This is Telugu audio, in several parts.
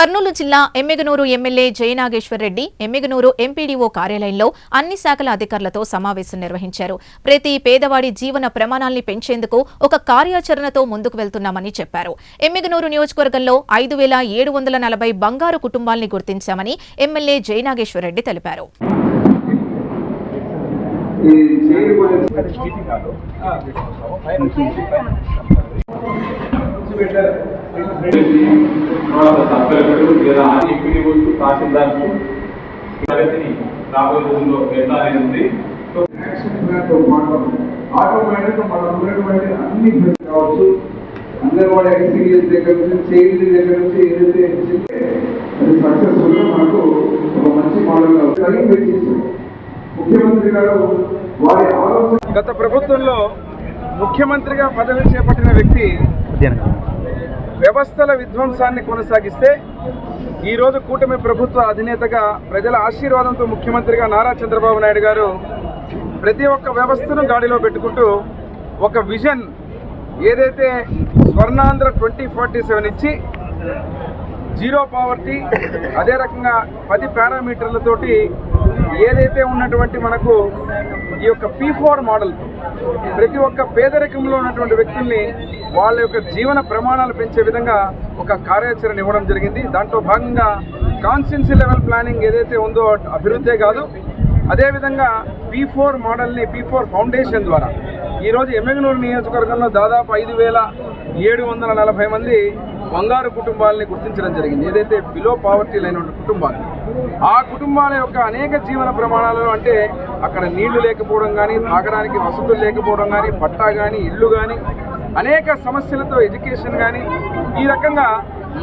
కర్నూలు జిల్లా ఎమ్మెగనూరు ఎమ్మెల్యే జయనాగేశ్వర్ రెడ్డి ఎమ్మెగనూరు ఎంపీడీఓ కార్యాలయంలో అన్ని శాఖల అధికారులతో సమావేశం నిర్వహించారు. ప్రతి పేదవాడి జీవన ప్రమాణాల్ని పెంచేందుకు ఒక కార్యాచరణతో ముందుకు వెళ్తున్నామని చెప్పారు. ఎమ్మెగనూరు నియోజకవర్గంలో ఐదు వేల ఏడు వందల నలభై బంగారు కుటుంబాల్ని గుర్తించామని ఎమ్మెల్యే జయనాగేశ్వర్ రెడ్డి తెలిపారు. ఈ సభ్యులకు లేదా తహసీల్దార్స్ ప్రగతిని రాబోయే రోజుల్లో మనం ఉన్నటువంటి అన్ని కావచ్చు అంగన్వాడీ ఐసీఎస్ దగ్గర నుంచి చైల్డ్ దగ్గర నుంచి ఏదైతే చెప్తే అది సక్సెస్ఫుల్గా మనకు ఒక మంచి ముఖ్యమంత్రి గారు వారి ఆలోచన గత ప్రభుత్వంలో ముఖ్యమంత్రిగా పదవి చేపట్టిన వ్యక్తి వ్యవస్థల విధ్వంసాన్ని కొనసాగిస్తే ఈరోజు కూటమి ప్రభుత్వ అధినేతగా ప్రజల ఆశీర్వాదంతో ముఖ్యమంత్రిగా నారా చంద్రబాబు నాయుడు గారు ప్రతి ఒక్క వ్యవస్థను గాడిలో పెట్టుకుంటూ ఒక విజన్ ఏదైతే స్వర్ణాంధ్ర ట్వంటీ ఫార్టీ సెవెన్ ఇచ్చి జీరో పావర్టీ అదే రకంగా పది పారామీటర్లతోటి ఏదైతే ఉన్నటువంటి మనకు ఈ యొక్క పీ ఫోర్ మోడల్ ప్రతి ఒక్క పేదరికంలో ఉన్నటువంటి వ్యక్తుల్ని వాళ్ళ యొక్క జీవన ప్రమాణాలు పెంచే విధంగా ఒక కార్యాచరణ ఇవ్వడం జరిగింది. దాంట్లో భాగంగా కాన్స్టిట్యున్సీ లెవెల్ ప్లానింగ్ ఏదైతే ఉందో అభివృద్ధే కాదు అదేవిధంగా పీ ఫోర్ మోడల్ని పీ ఫోర్ ఫౌండేషన్ ద్వారా ఈరోజు ఎమ్మెగనూరు నియోజకవర్గంలో దాదాపు ఐదు వేల ఏడు వందల నలభై మంది బంగారు కుటుంబాలని గుర్తించడం జరిగింది. ఏదైతే బిలో పావర్టీ లేనటువంటి కుటుంబాలు ఆ కుటుంబాల యొక్క అనేక జీవన ప్రమాణాలలో అంటే అక్కడ నీళ్ళు లేకపోవడం కానీ తాగడానికి వసతులు లేకపోవడం కానీ పట్టా కానీ ఇళ్ళు కానీ అనేక సమస్యలతో ఎడ్యుకేషన్ కానీ ఈ రకంగా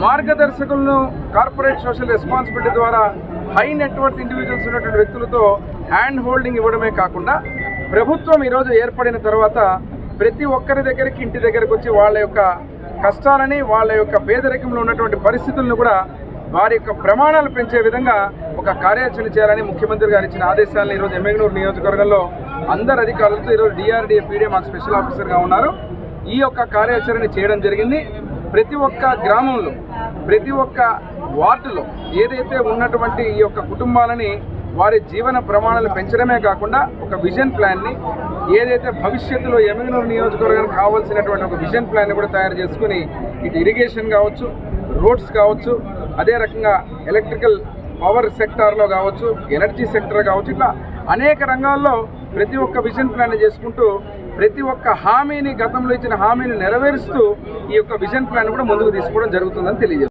మార్గదర్శకులను కార్పొరేట్ సోషల్ రెస్పాన్సిబిలిటీ ద్వారా హై నెట్వర్క్ ఇండివిజువల్స్ ఉన్నటువంటి వ్యక్తులతో హ్యాండ్ హోల్డింగ్ ఇవ్వడమే కాకుండా ప్రభుత్వం ఈరోజు ఏర్పడిన తర్వాత ప్రతి ఒక్కరి దగ్గరికి ఇంటి దగ్గరకు వచ్చి వాళ్ళ యొక్క కష్టాలని వాళ్ళ యొక్క పేదరికంలో ఉన్నటువంటి పరిస్థితులను కూడా వారి యొక్క ప్రమాణాలు పెంచే విధంగా ఒక కార్యాచరణ చేయాలని ముఖ్యమంత్రి గారు ఇచ్చిన ఆదేశాలను ఈరోజు ఎమ్మెగనూరు నియోజకవర్గంలో అందరు అధికారులతో ఈరోజు డిఆర్డీఏ పీడే మాకు స్పెషల్ ఆఫీసర్గా ఉన్నారు. ఈ యొక్క కార్యాచరణ చేయడం జరిగింది. ప్రతి ఒక్క గ్రామంలో ప్రతి ఒక్క వార్డులో ఏదైతే ఉన్నటువంటి ఈ యొక్క కుటుంబాలని వారి జీవన ప్రమాణాలు పెంచడమే కాకుండా ఒక విజన్ ప్లాన్ని ఏదైతే భవిష్యత్తులో ఎమ్మెగనూరు నియోజకవర్గానికి కావాల్సినటువంటి ఒక విజన్ ప్లాన్ని కూడా తయారు చేసుకుని ఇటు ఇరిగేషన్ కావచ్చు రోడ్స్ కావచ్చు అదే రకంగా ఎలక్ట్రికల్ పవర్ సెక్టార్లో కావచ్చు ఎనర్జీ సెక్టర్ కావచ్చు ఇట్లా అనేక రంగాల్లో ప్రతి ఒక్క విజన్ ప్లాన్ చేసుకుంటూ ప్రతి ఒక్క హామీని గతంలో ఇచ్చిన హామీని నెరవేరుస్తూ ఈ యొక్క విజన్ ప్లాన్ కూడా ముందుకు తీసుకోవడం జరుగుతుందని తెలియజేస్తుంది